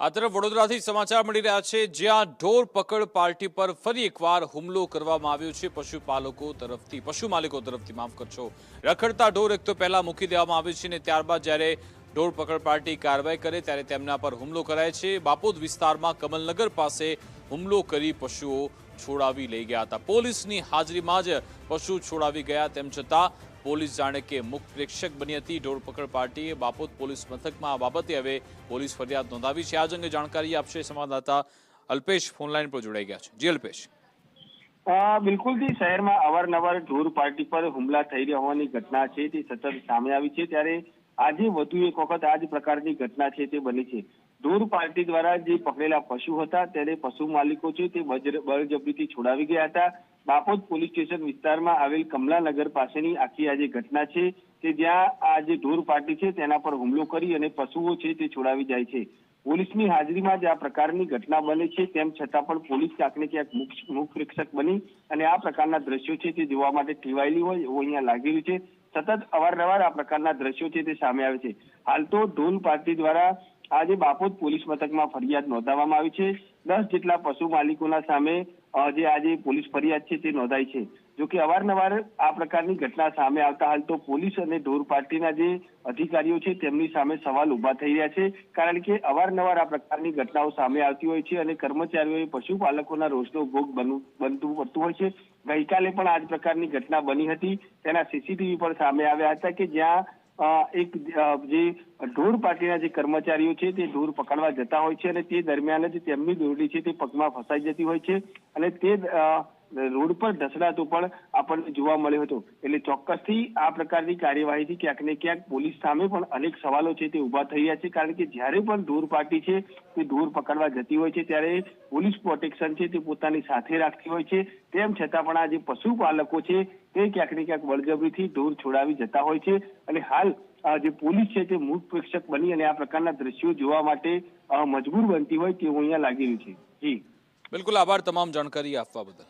આ તરફ વડોદરાથી સમાચાર મળી રહ્યા છે, જ્યાં ઢોર પકડ પાર્ટી પર ફરી એકવાર હુમલો કરવામાં આવ્યો છે. પશુપાલકો તરફથી, પશુ માલિકો તરફથી માફ કરશો. રખડતા ઢોર એક તો પહેલા મૂકી દેવામાં આવે છે અને ત્યારબાદ જ્યારે ઢોર પકડ પાર્ટી કાર્યવાહી કરે ત્યારે તેમના પર હુમલો કરાય છે. બાપોદ વિસ્તારમાં કમલનગર પાસે હુમલો કરી પશુઓ છોડાવી લઈ ગયા હતા. પોલીસની હાજરીમાં જ પશુ છોડાવી ગયા, તેમ છતાં પોલીસ જાણે કે મુખ પ્રેક્ષક બની હતી. ઢોરપકડ પાર્ટીએ બાપોદ પોલીસ મથકમાં આ બાબતે હવે પોલીસ ફરિયાદ નોંધાવી છે. આ જ અંગે જાણકારી આપશે સંવાદદાતા અલ્પેશ ફોનલાઈન પર જોડાઈ ગયા છે. જી અલ્પેશ. બિલકુલ બિલકુલથી શહેરમાં અવારનવાર ઢોર પાર્ટી પર હુમલા થઈ રહ્યા હોવાની ઘટના છે. તે સતત સામે આવી છે. ત્યારે આજે વધુ એક વખત આ જ પ્રકારની ઘટના છે તે બની છે. ઢોર પાર્ટી દ્વારા જે પકડેલા પશુ હતા તેને પશુ માલિકો છે તે બળજબરીથી છોડાવી ગયા હતા. બાપોદ પોલીસ સ્ટેશન વિસ્તારમાં આવેલ કમલાનગર પાસેની આખી આ જે ઘટના છે કે જ્યાં આ જે ઢોર પાર્ટી છે તેના પર હુમલો કરી અને પશુઓ છે તે છોડાવી જાય છે. પોલીસની હાજરીમાં જ આ પ્રકારની ઘટના બને છે તેમ છતાં પણ પોલીસ કાંકને ક્યાંક મુખ પ્રેક્ષક બની અને આ પ્રકારના દ્રશ્યો છે તે જોવા માટે ટેવાયેલી હોય એવું અહીંયા લાગી રહ્યું છે. સતત અવારનવાર આ પ્રકારના દ્રશ્યો છે તે સામે આવે છે. હાલ તો ઢોલ પાર્ટી દ્વારા આજે બાપોદ પોલીસ મથકમાં ફરિયાદ નોંધાવવામાં આવી છે. દસ જેટલા પશુ માલિકોના સામે જે આજે પોલીસ ફરિયાદ છે તે નોંધાઈ છે. જો કે અવારનવાર આ પ્રકારની ઘટના સામે આવતા હાલ તો પોલીસ અને ઢોર પાર્ટીના જે અધિકારીઓ છે તેમની સામે સવાલ ઊભા થઈ રહ્યા છે. કારણ કે અવારનવાર આ પ્રકારની ઘટનાઓ સામે આવતી હોય છે અને કર્મચારીઓએ પશુપાલકોના રોષનો ભોગ બનવું, બનતું પડતું હોય છે. ગઈકાલે પણ આ જ પ્રકારની ઘટના બની હતી. તેના સીસીટીવી પણ સામે આવ્યા હતા કે જ્યાં એક જે ઢોર પાર્ટીના જે કર્મચારીઓ છે, તે ઢોર પકડવા જતા હોય છે અને તે દરમિયાન જ તેમની દોરડી છે તે પગમાં ફસાઈ જતી હોય છે અને તે રોડ પર ઢસડાતું પણ આપણને જોવા મળ્યું હતું. એટલે ચોક્કસથી આ પ્રકારની કાર્યવાહીથી ક્યાંક ને ક્યાંક પોલીસ સામે પણ અનેક સવાલો છે તે ઊભા થઈ રહ્યા છે. કારણ કે જ્યારે પણ ધૂર પાર્ટી છે, તે ધૂર પકડવા જતી હોય છે, ત્યારે પોલીસ પ્રોટેક્શન છે તે પોતાની સાથે રાખતી હોય છે. તેમ છતાં પણ આ જે પશુપાલકો છે, તે ક્યાંક ને ક્યાંક બળજબરીથી ધૂર છોડાવી જતા હોય છે. અને હાલ જે પોલીસ છે તે મૂળ પ્રેક્ષક બની અને આ પ્રકારના દ્રશ્યો જોવા માટે મજબૂર બનતી હોય તેવું અહીંયા લાગી રહ્યું છે. જી. બિલકુલ આભાર તમામ જાણકારી આપવા બદલ.